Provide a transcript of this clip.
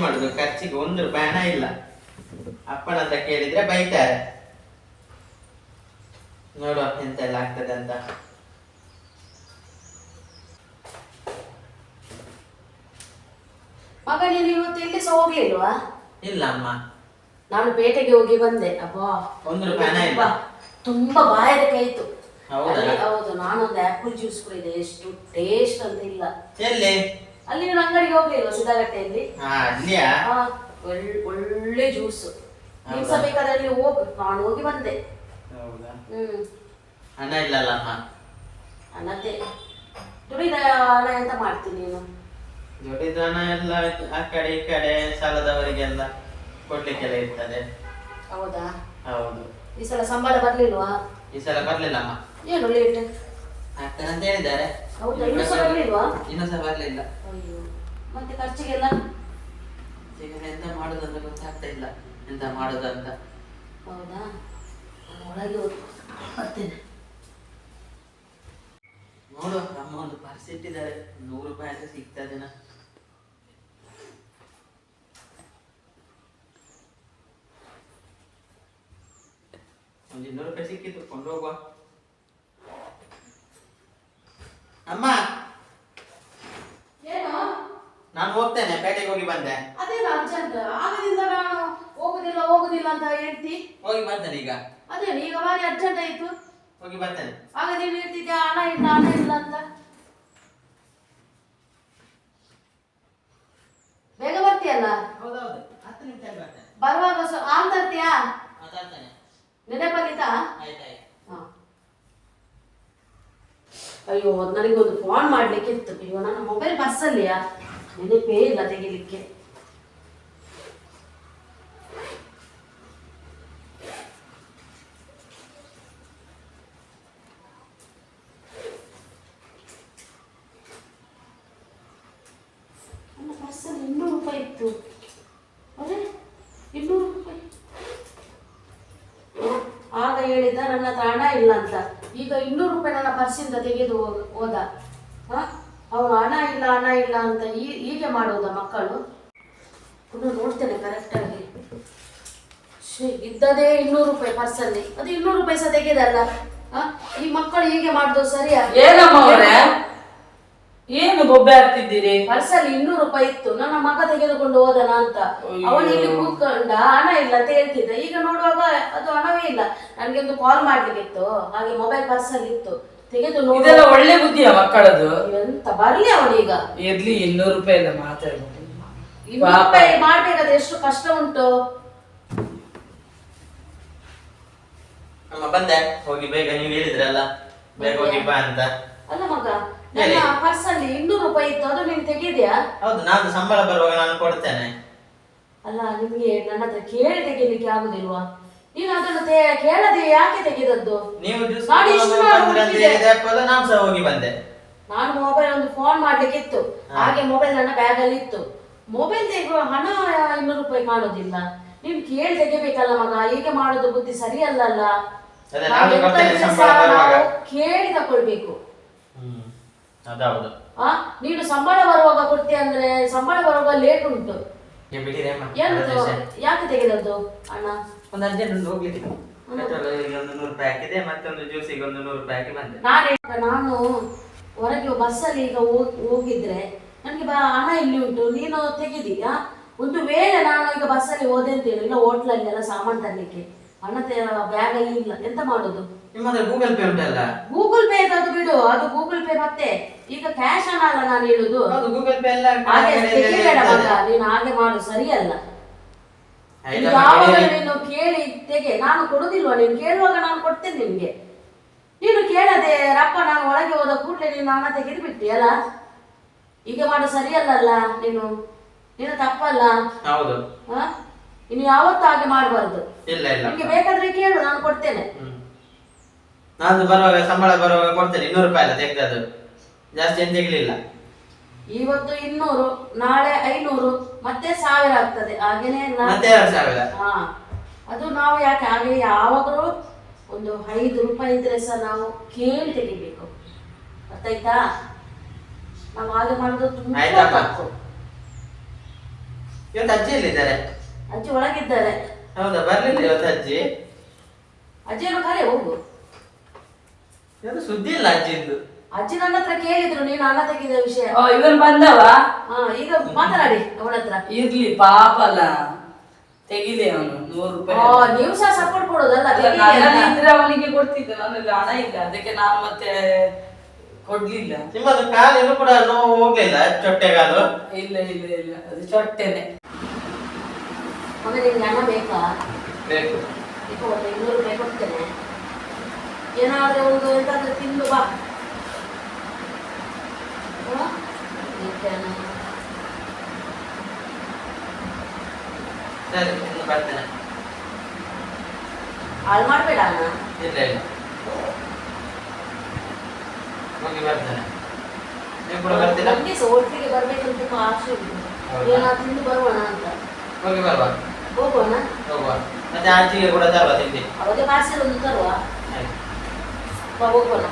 ಖರ್ಚಿಗೆ ಒಂದು ರೂಪಾಯಿ ಹಣ ಇಲ್ಲ. ಅಪ್ಪನ ಹತ್ರ ಕೇಳಿದ್ರೆ ಬೈತಾರೆ. ನೋಡುವ ಎಂತೆಲ್ಲ ಆಗ್ತದೆ ಅಂತ. ಮಗ ನೀನು ಇವತ್ತು ಎಲ್ಲಿ ಸಹ ಹೋಗ್ಲಿಲ್ವಾ? ಇಲ್ಲ ಅಮ್ಮ. ನಾನು ಪೇಟೆಗೆ ಹೋಗಿ ಬಂದೆ. ಅಬ್ಬಾ. ಒಂದು ರೂಪಾಯಿ ಇಲ್ಲ. ತುಂಬಾ ಬಾಯದ ಕೈತು. ಹೌದು? ನಾನೊಂದು ಆಪಲ್ ಜ್ಯೂಸ್ ಕುಡಿದೆ ಎಷ್ಟು ಟೇಸ್ಟ್ ಅಂತ ಇಲ್ಲ. ಎಲ್ಲಿ? ಅಲ್ಲಿ ನೀನು ಅಂಗಡಿಗೆ ಹೋಗ್ಲಿಲ್ವಾ ಸುಧಾಗಟ್ಟೆಯಲ್ಲಿ ಹಾ ಅಲ್ಲಿಯಾ ಆ, ಒಳ್- ಒಳ್ಳೆ ಜ್ಯೂಸ್ ನಿಮ್ಸ ಹೌದಾ? ಬೇಕಾದ್ರೆ ಅಲ್ಲಿ ಹೋಗು. ನಾನು ಹೋಗಿ ಬಂದೆ. ಹೌದಾ? ಹ್ಮ್. ಹಣ ಇಲ್ಲಲ್ಲ ಅಮ್ಮ? ಅನ್ನತ್ತೆ ದುಡಿದ ಹಣ ಎಂತ ಮಾಡ್ತೀನಿ ನೀನು? ದುಡಿದ ಹಣ ಎಲ್ಲ ಆ ಕಡೆ ಈ ಕಡೆ ಸಾಲದವರಿಗೆಲ್ಲ ಕೊಡ್ಲಿಕ್ಕೆಲ್ಲ ಇರ್ತದೆ. ಹೌದಾ? ಹೌದು. ಈ ಸಲ ಸಂಬಳ ಬರ್ಲಿಲ್ವಾ? ಈ ಸಲ ಬರ್ಲಿಲ್ಲ ಅಮ್ಮ. ಏನು ಲೇಟ್ ಆಗ್ತದೆ ಅಂತ ಹೇಳಿದ್ದಾರೆ. ಹೌದಾ? ಇನ್ನೂ ಸಹ ಬರ್ಲಿಲ್ವಾ? ಇನ್ನೂ ಸಹ ಬರ್ಲಿಲ್ಲ. ಅಯ್ಯೋ. ಮತ್ತೆ ಖರ್ಚಿಗೆಲ್ಲ? ಈಗ ಎಂತ ಮಾಡುದಂತ ಗೊತ್ತಾಗ್ತಾ ಇಲ್ಲ. ಎಂತ ಮಾಡುದಂತ. ಹೌದಾ? ನಾನು ಒಳಗೆ ಹೋಗಿ ಬರ್ತೇನೆ. ನೋಡು ಅಮ್ಮ ಒಂದು ಪರ್ಸ್ ಇಟ್ಟಿದ್ದಾರೆ. ನೂರು ರೂಪಾಯಿ ಅಂತ ಸಿಗ್ತದೇನ ಒಂದು ಇನ್ನೂರು ರೂಪಾಯಿ ಸಿಕ್ಕಿತ್ತು ಕೊಂಡು ಹೋಗುವ ಅಮ್ಮ ಏನು ನಾನು ಹೋಗ್ತೇನೆ ಪೇಟೆಗೆ ಹೋಗಿ ಬಂದೆ. ಅದೇನ ಅರ್ಜೆಂಟ್ ಆಗದಿಂದ ನಾನು ಹೋಗುದಿಲ್ಲ ಹೋಗುದಿಲ್ಲ ಅಂತ ಹೇಳ್ತಿ. ಹೋಗಿ ಬರ್ತೇನೆ ಈಗ. ಅದೇ ಈಗ ಬಾರಿ ಅರ್ಜೆಂಟ್ ಆಯ್ತು. ಹೋಗಿ ಬರ್ತೇನೆ. ಆಗ ನೀನು ಹೇಳ್ತಿದ್ದೆ ಹಣ ಇಲ್ಲ ಹಣ ಇಲ್ಲ ಅಂತ. ಬೇಗ ಬರ್ತೀಯಲ್ಲ? ಹೌದೌದು ಹತ್ತು ನಿಮಿಷ ಬರ್ತೇನೆ. ಬರುವಾಗ ಹಾಲು ತರ್ತೀಯಾ? ಮಾತಾಡ್ತೇನೆ. ನೆನಪಲ್ಲಿತಾ ಆಯ್ತಾಯ್ತು. ಅಯ್ಯೋ ನನಗೊಂದು ಫೋನ್ ಮಾಡ್ಲಿಕ್ಕೆ ಇತ್ತು ಅಯ್ಯೋ ನನ್ನ ಮೊಬೈಲ್ ಬಸ್ಸಲ್ಲಿಯಾ ನೆನಪೇ ಇಲ್ಲ ತೆಗಿಲಿಕ್ಕೆ. ಇನ್ನೂರು ರೂಪಾಯಿ ಇತ್ತು. ಅದೇ, ಇನ್ನೂರು ರೂಪಾಯಿ. ಆಗ ಹೇಳಿದ್ದ, ನನ್ನ ತಾಣ ಇಲ್ಲ ಅಂತ. ಈಗ ಇನ್ನೂರು ರೂಪಾಯಿ ನನ್ನ ಪರ್ಸಿಂದ ತೆಗೆದು ಹೋದ. ಅವನು ಹಣ ಇಲ್ಲ ಹಣ ಇಲ್ಲ ಅಂತ ಈ ಹೀಗೆ ಮಾಡೋದ ಮಕ್ಕಳು. ಇನ್ನು ನೋಡ್ತೇನೆ ಕರೆಕ್ಟಾಗಿ ಶೇ ಇದ್ದದೇ ಇನ್ನೂರು ರೂಪಾಯಿ ಪರ್ಸಲ್ಲಿ ಅದು ಇನ್ನೂರು ರೂಪಾಯಿ ಸಹ ತೆಗೆದಲ್ಲ ಆ? ಈ ಮಕ್ಕಳು ಹೀಗೆ ಮಾಡುದು ಸರಿಯಾ ಏನಮ್ಮ ಅವರೇ? ಏನು ಬೊಬ್ಬೆ ಆಗ್ತಿದ್ದೀರಿ ಪರ್ಸಲ್ಲಿ ಇನ್ನೂರು ರೂಪಾಯಿ ಇತ್ತು. ನನ್ನ ಮಗ ತೆಗೆದುಕೊಂಡು ಹೋದನ ಅಂತ. ಅವನು ಇಲ್ಲಿ ಕೂತ್ಕೊಂಡ ಹಣ ಇಲ್ಲ ಅಂತ ಹೇಳ್ತಿದ್ದ. ಈಗ ನೋಡುವಾಗ ಅದು ಹಣವೇ ಇಲ್ಲ. ನನಗೆ ಒಂದು ಕಾಲ್ ಮಾಡ್ಲಿಕ್ಕಿತ್ತು. ಹಾಗೆ ಮೊಬೈಲ್ ಪರ್ಸಲ್ಲಿ ಇತ್ತು. ತೆಗೆದು ನೋಡಿ. ಇದೆಲ್ಲ ಒಳ್ಳೆ ಬುದ್ಧಿಯ ಮಕ್ಕಳದು. ಎಂತ ಬರ್ಲಿ ಅವನೀಗ. ಇರ್ಲಿ ಇನ್ನೂರು ರೂಪಾಯಿ ಎಲ್ಲ ಮಾತಾಡ್ಬೋದು ಇನ್ನೂರು ರೂಪಾಯಿ ಮಾಡ್ಬೇಕಾದ್ರೆ ಎಷ್ಟು ಕಷ್ಟ ಉಂಟು. ಅಮ್ಮ ಬಂದೆ. ಹೋಗಿ ಬೇಗ. ನೀವು ಹೇಳಿದ್ರಲ್ಲ ಬೇಗ ಹೋಗಿ ಬಾ ಅಂತ. ಅಲ್ಲ ಮಗ ನನ್ನ ಪರ್ಸಲ್ಲಿ ಇನ್ನೂರು ರೂಪಾಯಿ ಇತ್ತು. ಅದು ನೀನು ತೆಗಿದ್ಯಾ? ಹೌದು ನಾನು ಸಂಬಳ ಬರುವಾಗ ನಾನು ಕೊಡ್ತೇನೆ. ಅಲ್ಲ ನಿಮ್ಗೆ ನನ್ನ ಹತ್ರ ಕೇಳಿ ತೆಗಿಲಿಕ್ಕೆ ಆಗುದಿಲ್ವಾ? ನೀನು ಅದನ್ನು ತೇ- ಕೇಳದೆ ಯಾಕೆ ತೆಗೆದದ್ದು? ನೀವು ಜ್ಯೂಸ್ ನಾನು ಇಷ್ಟು ಮಾಡಿ ಬಂದ್ರೆ ಅಂತ ಹುಡುಕಿದೆ. ಹೇಳಿದೆ ಅಪ್ಪಲ್ಲ ನಾನು ಸಹ ಹೋಗಿ ಬಂದೆ. ನಾನು ಮೊಬೈಲ್ ಒಂದು ಫೋನ್ ಮಾಡ್ಲಿಕ್ಕಿತ್ತು. ಹಾಗೆ ಮೊಬೈಲ್ ನನ್ನ ಬ್ಯಾಗ್ ಅಲ್ಲಿ ಇತ್ತು. ಮೊಬೈಲ್ ತೆಗೆಯುವ ಹಣ ಇನ್ನೂರು ರೂಪಾಯಿ ಮಾಡೋದಿಲ್ಲ. ನೀನು ಕೇಳಿ ತೆಗಿಬೇಕಲ್ಲ ಮಗ ಹೀಗೆ ಮಾಡೋದು ಬುದ್ಧಿ ಸರಿಯಲ್ಲಲ್ಲ? ಅದೇ ನಾವು ನಾನು ಎಂತ ಕೊಡ್ತೇನೆ ಇದ್ರೆ ಸಂಬಳ ಬರುವಾಗ. ನಾವು ಕೇಳಿ ತಕೊಳ್ಬೇಕು. ಹ್ಮ್ ಅದೌದು ಆ ನೀನು ಸಂಬಳ ಬರುವಾಗ ಕೊಡ್ತೀಯ ಅಂದ್ರೆ ಸಂಬಳ ಬರುವಾಗ ಲೇಟ್ ಉಂಟು. ಏನು ಯಾಕೆ ತೆಗೆದದ್ದು? ಅಣ್ಣ? ಒಂದು ಅರ್ಜೆಂಟ್ ಹೋಗ್ಲಿಕ್ಕೆ. ಪೆಟ್ರೋಲ್ಗೆ ಒಂದು ನೂರು ರೂಪಾಯಿ ಹಾಕಿದೆ ಮತ್ತೊಂದು ಜ್ಯೂಸಿಗೆ ಒಂದು ನೂರು ರೂಪಾಯಿ ಹಾಕಿ ಬಂದೆ ನಾನು ನಾನು ಹೊರಗೆ ಬಸ್ಸಲ್ಲಿ ಈಗ ಹೋಗ್- ಹೋಗಿದ್ರೆ ನನಗೆ ಬ ಹಣ ಇಲ್ಲಿ ಉಂಟು ನೀನು ತೆಗಿದೀಯಾ? ಒಂದು ವೇಳೆ ನಾನು ಈಗ ಬಸ್ಸಲ್ಲಿ ಹೋದೆ ಅಂತೇಳಿ ಇಲ್ಲ ಹೋಟ್ಲಲ್ಲಿ ಎಲ್ಲ ಸಾಮಾನು ತರಲಿಕ್ಕೆ. ಹಣ ಬ್ಯಾಗ್ ಅಲ್ಲಿ ಇಲ್ಲ ಎಂತ ಮಾಡೋದು? ನಿಮ್ಮ ಹತ್ರ ಗೂಗಲ್ ಪೇ ಉಂಟಲ್ಲ? ಗೂಗಲ್ ಪೇ ಅದು ಬಿಡು ಅದು ಗೂಗಲ್ ಪೇ ಮತ್ತೆ. ಈಗ ಕ್ಯಾಶ್ ಹಣ ಅಲ್ಲ ನಾನು ಹೇಳುದು. ಹೌದು ಗೂಗಲ್ ಪೇ ಎಲ್ಲ ಹಾಗೆ ತೆಗಿಬೇಡ. ಮಗ ನೀನು ಹಾಗೆ ಮಾಡು ಸರಿಯಲ್ಲ. ಯಾವಾಗ. ನೀನು ಕೇಳಿ ತೆಗೆ. ನಾನು ಕೊಡುದಿಲ್ವಾ? ನೀನು ಕೇಳುವಾಗ ನಾನು ಕೊಡ್ತೇನೆ ನಿನ್ಗೆ. ನೀನು ಕೇಳದೆ ರಪ್ಪ ನಾನು ಒಳಗೆ ಹೋದ ಕೂಡಲೇ ನೀನು ಹಣ ತೆಗೆದು ಬಿಟ್ಟಿ ಅಲ್ಲ? ಈಗ ಮಾಡು ಸರಿಯಲ್ಲಲ್ಲ ನೀನು? ನೀನು ತಪ್ಪಲ್ಲ? ಹೌದು? ಇನ್ನು ಯಾವತ್ತೂ ಹಾಗೆ ಮಾಡಬಾರ್ದು. ಇಲ್ಲ ಇಲ್ಲ. ಬೇಕಾದ್ರೆ ಕೇಳು ನಾನು ಕೊಡ್ತೇನೆ. ನಾನು ಬರುವಾಗ ಸಂಬಳ ಬರುವಾಗ ಕೊಡ್ತೇನೆ. ಇನ್ನೂರು ರೂಪಾಯಿ ಅಲ್ಲ ತೆಗ್ದದ್ದು. ಜಾಸ್ತಿ ಏನು ತೆಗಿಲಿಲ್ಲ. ಇವತ್ತು ಇನ್ನೂರು ನಾಳೆ ಮತ್ತೆ ಸಾವಿರ ಆಗ್ತದೆ. ಹಾಗೇನೆ ನಾ- ಮತ್ತೆ ಎರಡು ಸಾವಿರ. ಹಾ. ಅದು ನಾವು ಯಾಕೆ ಹಾಗೆ ಯಾವಾಗಲೂ ಒಂದು ಐದು ರೂಪಾಯಿ ಇದ್ರೆ ಸಹ ನಾವು ಕೇಳಿ ತೆಗಿಬೇಕು. ಗೊತ್ತಾಯ್ತಾ? ನಾವು ಹಾಗೆ ಮಾಡೋದು ತುಂಬಾ. ತಪ್ಪು. ಇವತ್ತು ಅಜ್ಜಿ ಎಲ್ಲಿದ್ದಾರೆ? ಅಜ್ಜಿ ಒಳಗಿದ್ದಾರೆ. ಹೌದಾ? ಬರ್ಲಿಲ್ಲ ಇವತ್ತು ಅಜ್ಜಿ. ಅಜ್ಜಿಯನ್ನು ಕರೆ ಹೋಗು. ಇವತ್ತು ಸುದ್ದಿ ಇಲ್ಲ ಅಜ್ಜಿಂದು. ಅಜ್ಜಿ ನನ್ನ ಹತ್ರ ಕೇಳಿದ್ರು ನೀನು ಹಣ ತೆಗೆದ ವಿಷಯ. ಓ ಇವನ್ ಬಂದವ? ಹಾ ಈಗ ಮಾತನಾಡಿ ಅವಳ ಹತ್ರ. ಇರ್ಲಿ ಪಾಪ ಅಲ್ಲ. ತೆಗಿಲಿ ಅವನು ನೂರು ರೂಪಾಯಿ. ಆ, ನೀವು ಸಹ ಸಪೋರ್ಟ್ ಕೊಡೋದಲ್ಲ ಅಲ್ಲ, ತೆಗೀಲಿ ನನ್ನಲ್ಲಿ ಇದ್ರೆ ಅವನಿಗೆ ಕೊಡ್ತಿದ್ದೆ ನನ್ನಲ್ಲಿ ಹಣ ಇಲ್ಲ. ಅದಕ್ಕೆ ನಾನು ಮತ್ತೆ ಕೊಡ್ಲಿಲ್ಲ. ನಿಮ್ಮದು ಕಾಲೇನು ಕೂಡ ನೋವು ಹೋಗ್ಲಿಲ್ಲ ಚೊಟ್ಟೆಗಾಲು? ಇಲ್ಲ ಇಲ್ಲ ಇಲ್ಲ. ಅದು ಚೊಟ್ಟೆನೆ. ಮಗ ನಿನ್ಗೆ ಹಣ ಬೇಕಾ? ಬೇಕು. ಈಗ ಒಂದು ಇನ್ನೂರು ರೂಪಾಯಿ ಕೊಡ್ತೇನೆ. ಏನಾದ್ರೆ ಒಂದು ಎಂತಾದ್ರೂ ತಿಂದು ಬಾ. ಹಾ? ಇರ್ತೇನೆ. ಸರಿ ಇನ್ನು ಬರ್ತೇನೆ ಹಾಳು ಮಾಡ್ಬೇಡ ಅಣ್ಣ ಇಲ್ಲ ಇಲ್ಲ ಹೋಗಿ ಬರ್ತೇನೆ ನೀವು ಕೂಡ ಬರ್ತೀರಾ ನಮ್ಗೆ ಸಹ ಒಟ್ಟಿಗೆ ಬರ್ಬೇಕಂತ ತುಂಬಾ ಆಸೆ ಉಂಟು ಹೌದಾ? ಏನಾದ್ರು ತಿಂದು ಬರುವಣ ಅಂತ ಹೋಗಿ ಬರುವ ಹೋಗೋಣ ಹೋಗುವ ಮತ್ತೆ ಆಚಿಗೆ ಕೂಡ ತರುವ ತಿಂಡಿ ಅವಾಗ ಪಾರ್ಸೆಲ್ ಒಂದು ತರುವ ಆಯ್ತು ಬಾ ಹೋಗೋಣ